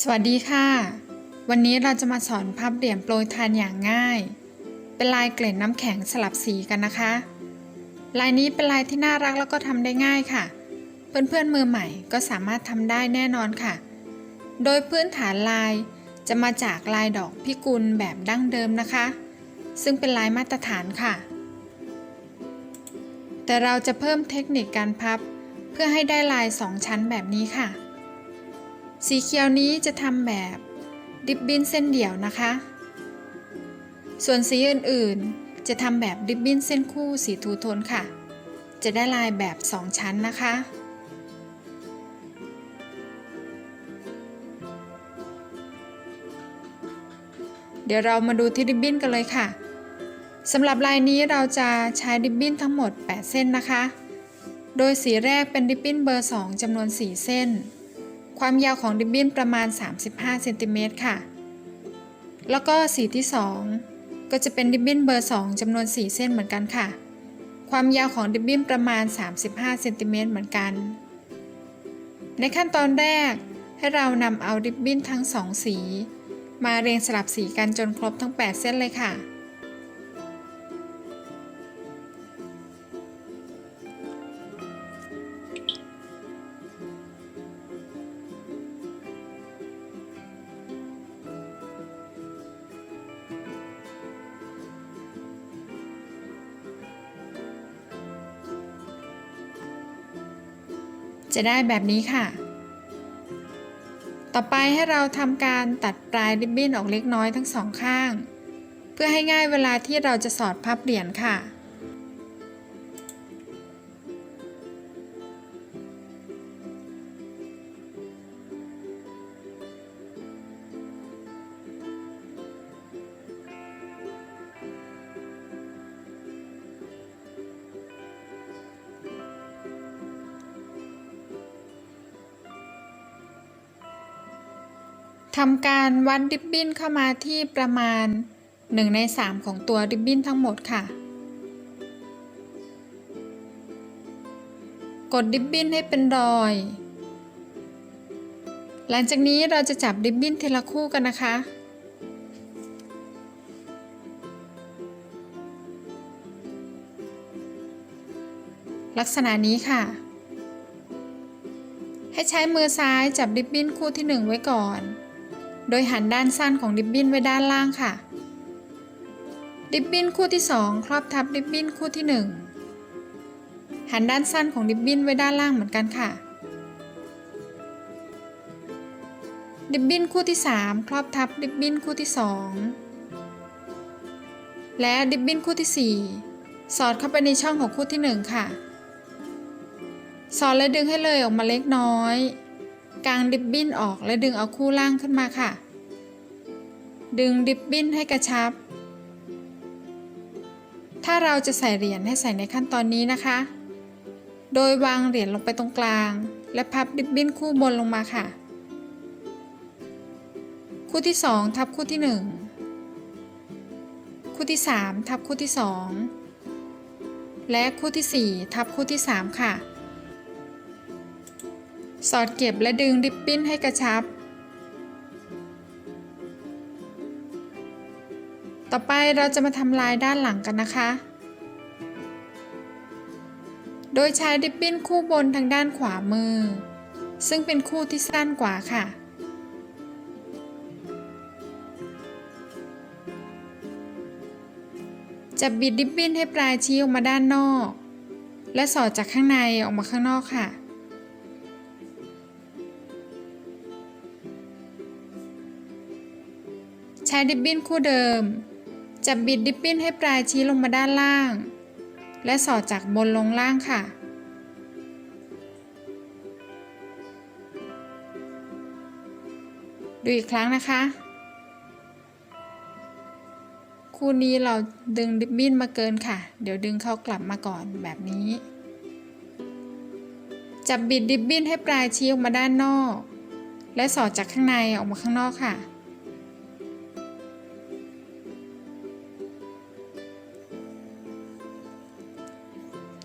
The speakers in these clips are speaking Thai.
สวัสดีค่ะ วันนี้เราจะมาสอนพับเหรียญโปรยทานอย่างง่าย เป็นลายเกล็ดน้ำแข็งสลับสีกันนะคะ ลายนี้เป็นลายที่น่ารักแล้วก็ทำได้ง่ายค่ะ เพื่อนๆมือใหม่ก็สามารถทำได้แน่นอนค่ะ โดยพื้นฐานลายจะมาจากลายดอกพิกุลแบบดั้งเดิมนะคะ ซึ่งเป็นลายมาตรฐานค่ะ แต่เราจะเพิ่มเทคนิคการพับ เพื่อให้ได้ลายสองชั้นแบบนี้ค่ะ สีเขียวนี้จะทำแบบริบบิ้นเส้นเดี่ยวนะคะ ส่วนสีอื่นๆ จะทำแบบริบบิ้นเส้นคู่สีทูโทนค่ะ จะได้ลายแบบ 2 ชั้นนะคะเดี๋ยวเรามาดูที่ริบบิ้นกันเลยค่ะสำหรับลายนี้เราจะใช้ริบบิ้นทั้งหมด 8 เส้นนะคะ โดยสีแรกเป็นริบบิ้นเบอร์ 2จำนวน 4 เส้น ความยาวของริบบิ้นประมาณ 35เซนติเมตรค่ะ แล้วก็สีที่ 2 ก็จะเป็นริบบิ้นเบอร์ 2จำนวน 4 เส้นเหมือนกันค่ะ ความยาวของริบบิ้นประมาณ 35เซนติเมตรเหมือนกัน ในขั้นตอนแรกให้เรานำเอาริบบิ้นทั้ง 2 สี มาเรียงสลับสีกันจนครบทั้ง 8 เส้นเลยค่ะ จะได้แบบนี้ค่ะ ต่อไปให้เราทำการตัดปลายริบบิ้นออกเล็กน้อยทั้งสองข้าง เพื่อให้ง่ายเวลาที่เราจะสอดพับเหรียญค่ะ ทำการวัดริบบิ้นเข้ามาที่ประมาณ 1 ใน 3 ของตัวริบบิ้นทั้งหมดค่ะ กดริบบิ้นให้เป็นรอย หลังจากนี้เราจะจับริบบิ้นทีละคู่กันนะคะลักษณะนี้ค่ะ ให้ใช้มือซ้ายจับริบบิ้นคู่ที่ 1 ไว้ก่อน ดยหันด้านสั้นของริบบิ้นไว้ด้านล่างค่ะ ริบบิ้นคู่ที่ 2 ครอบทับริบบิ้นคู่ที่ 1 หันด้านสั้นของริบบิ้นไว้ด้านล่างเหมือนกันค่ะ ริบบิ้นคู่ที่ 3 ครอบทับริบบิ้นคู่ที่ 2 และริบบิ้นคู่ที่ 4 สอดเข้าไปในช่องของคู่ที่ 1 ค่ะสอดและดึงให้เลยออกมาเล็กน้อย กางริบบิ้นออกและดึงเอาคู่ล่างขึ้นมาค่ะ ดึงริบบิ้นให้กระชับ ถ้าเราจะใส่เหรียญให้ใส่ในขั้นตอนนี้นะคะ โดยวางเหรียญลงไปตรงกลาง และพับริบบิ้นคู่บนลงมาค่ะ คู่ที่ 2 ทับคู่ที่ 1 คู่ที่ 3 ทับคู่ที่ 2 และคู่ที่ 4 ทับคู่ที่ 3 ค่ะ สอดเก็บและดึงริบบิ้นให้กระชับ ต่อไปเราจะมาทำลายด้านหลังกันนะคะ โดยใช้ริบบิ้นคู่บนทางด้านขวามือ ซึ่งเป็นคู่ที่สั้นกว่าค่ะจะบิดริบบิ้นให้ปลายชี้ออกมาด้านนอก และสอดจากข้างในออกมาข้างนอกค่ะใช้ริบบิ้นคู่เดิม จับบิดริบบิ้นให้ปลายชี้ลงมาด้านล่าง และสอดจากบนลงล่างค่ะ ดูอีกครั้งนะคะ คู่นี้เราดึงริบบิ้นมาเกินค่ะ เดี๋ยวดึงเข้ากลับมาก่อนแบบนี้ จับบิดริบบิ้นให้ปลายชี้ออกมาด้านนอก และสอดจากข้างในออกมาข้างนอกค่ะ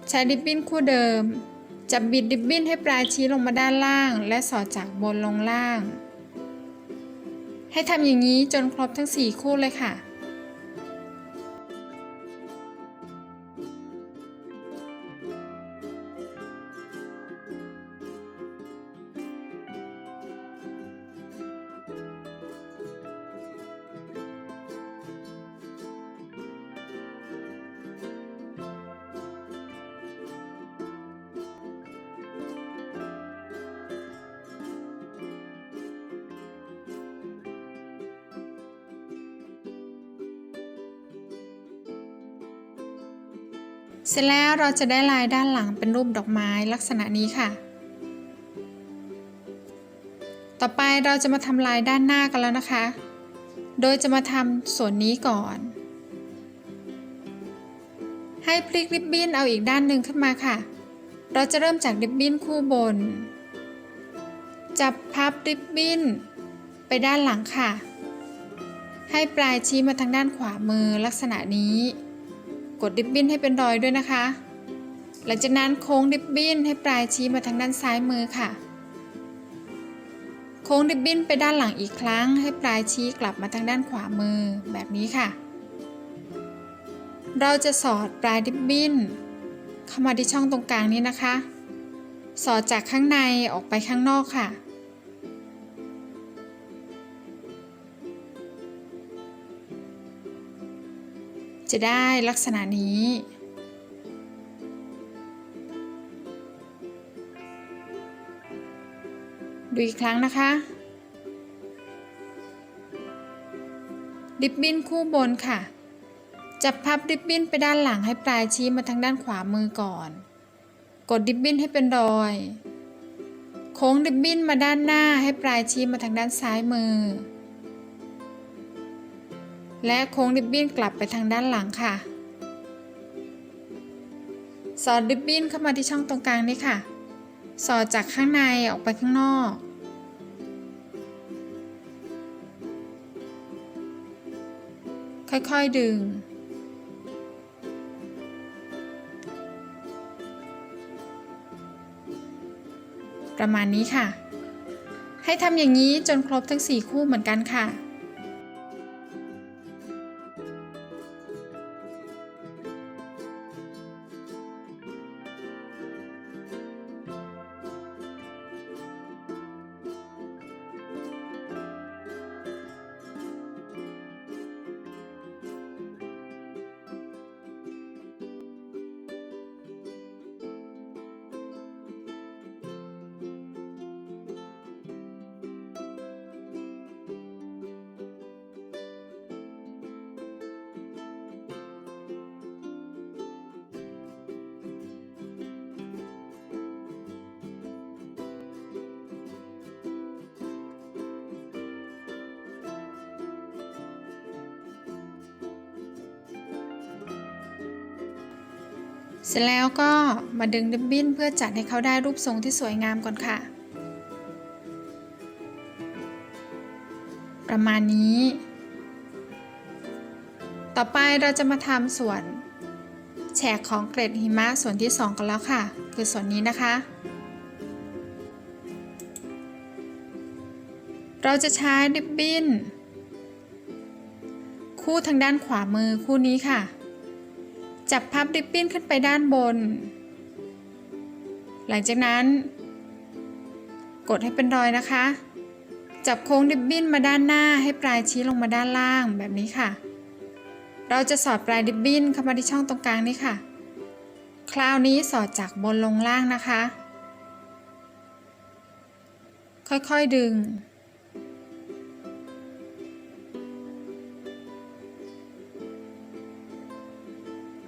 ใช้ริบบิ้นคู่เดิม จับบิดริบบิ้นให้ปลายชี้ลงมาด้านล่าง และสอดจากบนลงล่าง ให้ทำอย่างนี้จนครบทั้ง 4 คู่เลยค่ะ เสร็จแล้วเราจะได้ลายด้านหลังเป็นรูปดอกไม้ลักษณะนี้ค่ะ ต่อไปเราจะมาทำลายด้านหน้ากันแล้วนะคะ โดยจะมาทำส่วนนี้ก่อน ให้พลิกริบบิ้นเอาอีกด้านหนึ่งขึ้นมาค่ะ เราจะเริ่มจากริบบิ้นคู่บน จับพับริบบิ้นไปด้านหลังค่ะ ให้ปลายชี้มาทางด้านขวามือลักษณะนี้ กดริบบิ้นให้เป็นรอยด้วยนะคะ หลังจากนั้นโค้งริบบิ้นให้ปลายชี้มาทางด้านซ้ายมือค่ะ โค้งริบบิ้นไปด้านหลังอีกครั้ง ให้ปลายชี้กลับมาทางด้านขวามือแบบนี้ค่ะ เราจะสอดปลายริบบิ้นเข้ามาที่ช่องตรงกลางนี้นะคะ สอดจากข้างในออกไปข้างนอกค่ะ จะได้ลักษณะนี้ ดูอีกครั้งนะคะริบบิ้นคู่บนค่ะ จับพับริบบิ้นไปด้านหลังให้ปลายชี้มาทางด้านขวามือก่อน กดริบบิ้นให้เป็นรอย โค้งริบบิ้นมาด้านหน้าให้ปลายชี้มาทางด้านซ้ายมือ และโค้งริบบิ้นกลับไปทางด้านหลังค่ะ สอดริบบิ้นเข้ามาที่ช่องตรงกลางนี้ค่ะ สอดจากข้างในออกไปข้างนอก ค่อยๆดึง ประมาณนี้ค่ะ ให้ทำอย่างนี้จนครบทั้ง 4 คู่เหมือนกันค่ะ เสร็จแล้วก็มาดึงริบบิ้นเพื่อจัดให้เขาได้รูปทรงที่สวยงามก่อนค่ะ ประมาณนี้ ต่อไปเราจะมาทำส่วนแฉกของเกล็ดหิมะส่วนที่ 2 กันแล้วค่ะ คือส่วนนี้นะคะ เราจะใช้ริบบิ้น คู่ทางด้านขวามือคู่นี้ค่ะ จับพับริบบิ้นขึ้นไปด้านบน หลังจากนั้น กดให้เป็นรอยนะคะ จับโค้งริบบิ้นมาด้านหน้าให้ปลายชี้ลงมาด้านล่างแบบนี้ค่ะ เราจะสอดปลายริบบิ้นเข้ามาที่ช่องตรงกลางนี้ค่ะ คราวนี้สอดจากบนลงล่างนะคะ ค่อยๆดึง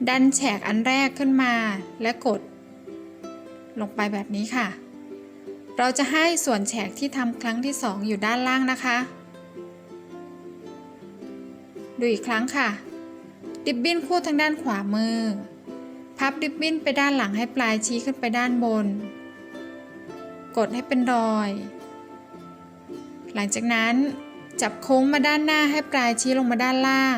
ดันแฉกอันแรกขึ้นมาและกด ลงไปแบบนี้ค่ะ เราจะให้ส่วนแฉกที่ทำครั้งที่ 2 อยู่ด้านล่างนะคะ ดูอีกครั้งค่ะริบบิ้นคู่ทางด้านขวามือ พับริบบิ้นไปด้านหลังให้ปลายชี้ขึ้นไปด้านบน กดให้เป็นรอย หลังจากนั้นจับโค้งมาด้านหน้าให้ปลายชี้ลงมาด้านล่าง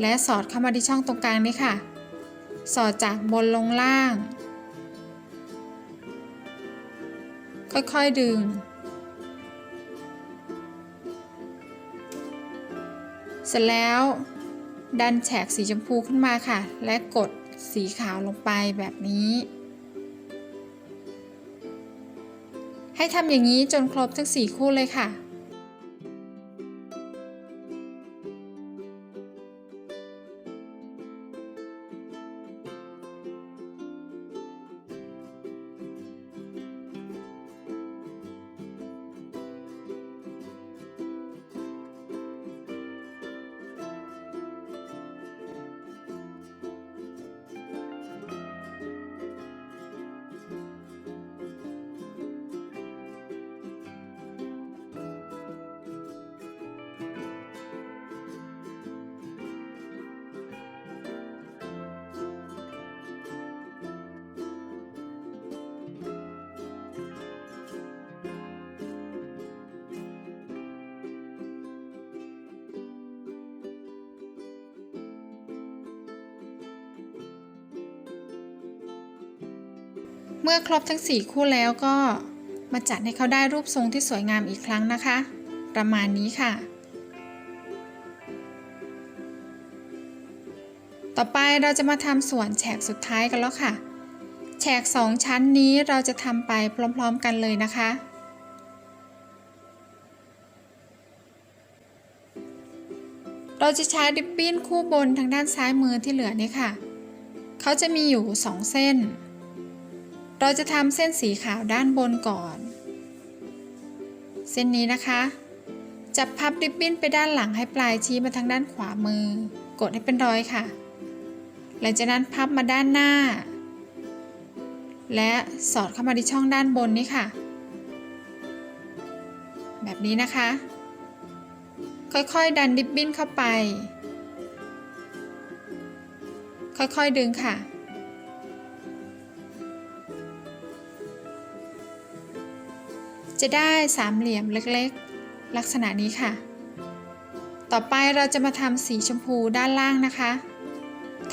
และสอดเข้ามาที่ช่องตรงกลางนี้ค่ะ สอดจากบนลงล่าง ค่อยๆดึง เสร็จแล้วดันแฉกสีชมพูขึ้นมาค่ะ และกดสีขาวลงไปแบบนี้ ให้ทำอย่างนี้จนครบทั้ง 4 คู่เลยค่ะ เมื่อครบทั้ง 4 คู่แล้วก็มาจัดให้เขาได้รูปทรงที่สวยงามอีกครั้งนะคะ ประมาณนี้ค่ะ ต่อไปเราจะมาทำส่วนแฉกสุดท้ายกันแล้วค่ะ แฉก 2 ชั้นนี้เราจะทำไปพร้อมๆกันเลยนะคะเราจะใช้ริบบิ้นคู่บนทางด้านซ้ายมือที่เหลือนี่ค่ะ เขาจะมีอยู่ 2 เส้น เราจะทำเส้นสีขาวด้านบนก่อน เส้นนี้นะคะ จับพับริบบิ้นไปด้านหลังให้ปลายชี้มาทางด้านขวามือ กดให้เป็นรอยค่ะ หลังจากนั้นพับมาด้านหน้า และสอดเข้ามาที่ช่องด้านบนนี้ค่ะ แบบนี้นะคะ ค่อยๆดันริบบิ้นเข้าไป ค่อยๆดึงค่ะ จะได้สามเหลี่ยมเล็กๆ ลักษณะนี้ค่ะ ต่อไปเราจะมาทำสีชมพูด้านล่างนะคะ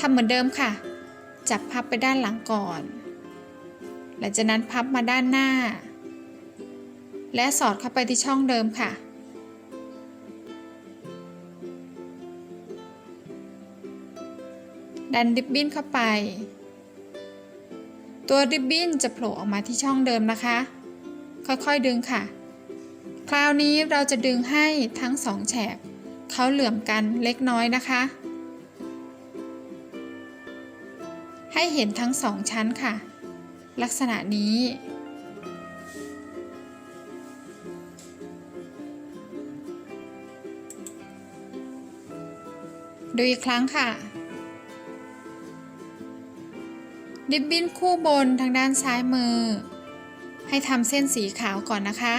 ทำเหมือนเดิมค่ะ จับพับไปด้านหลังก่อน หลังจากนั้นพับมาด้านหน้า และสอดเข้าไปที่ช่องเดิมค่ะดันริบบิ้นเข้าไป ตัวริบบิ้นจะโผล่ออกมาที่ช่องเดิมนะคะ ค่อยๆดึงค่ะ คราวนี้เราจะดึงให้ทั้งสองแฉกเขาเหลื่อมกันเล็กน้อยนะคะ ให้เห็นทั้งสองชั้นค่ะ ลักษณะนี้ ดูอีกครั้งค่ะริบบินคู่บนทางด้านซ้ายมือ ให้ทำเส้นสีขาวก่อนนะคะ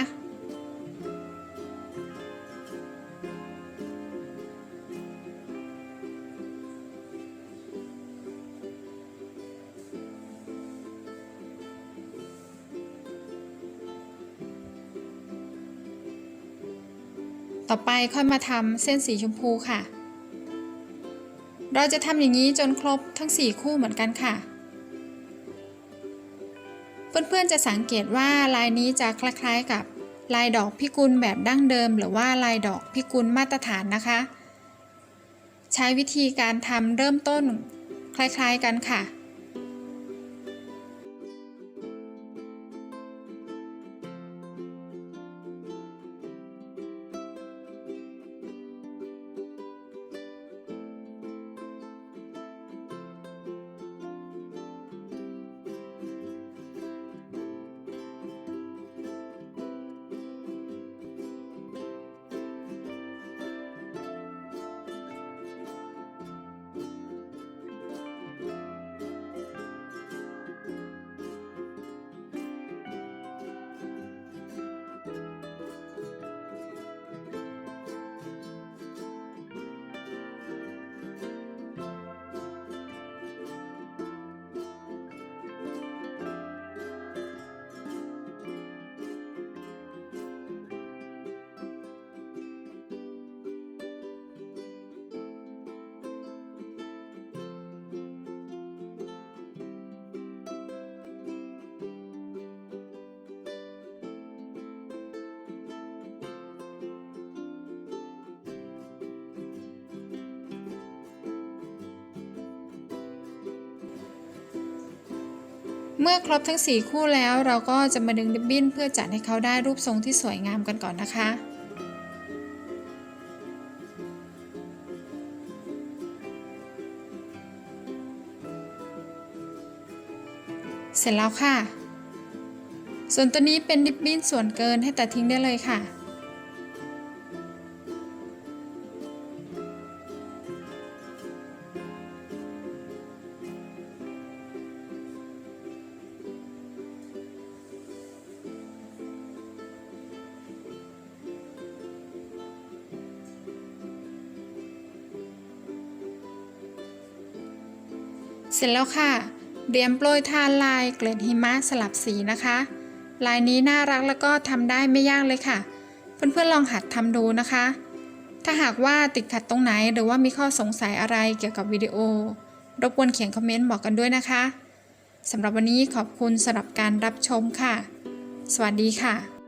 ต่อไปค่อยมาทำเส้นสีชมพูค่ะ เราจะทำอย่างนี้จนครบทั้ง 4 คู่เหมือนกันค่ะ เพื่อนๆจะสังเกตว่าลายนี้จะคล้าย ๆ กับลายดอกพิกุลแบบดั้งเดิม หรือว่าลายดอกพิกุลมาตรฐานนะคะ ใช้วิธีการทำเริ่มต้นคล้ายๆกันค่ะ เมื่อครบทั้ง 4 คู่แล้วเราก็จะมาดึงริบบิ้นเพื่อจัดให้เขาได้รูปทรงที่สวยงามกันก่อนนะคะเสร็จแล้วค่ะ ส่วนตัวนี้เป็นริบบิ้นส่วนเกินให้ตัดทิ้งได้เลยค่ะ เรียมโปรยทานลายเกล็ดหิมะสลับสีนะคะ ลายนี้น่ารักแล้วก็ทำได้ไม่ยากเลยค่ะ เพื่อนๆลองหัดทำดูนะคะ ถ้าหากว่าติดขัดตรงไหนหรือว่ามีข้อสงสัยอะไรเกี่ยวกับวิดีโอ รบกวนเขียนคอมเมนต์บอกกันด้วยนะคะสำหรับวันนี้ขอบคุณสำหรับการรับชมค่ะ สวัสดีค่ะ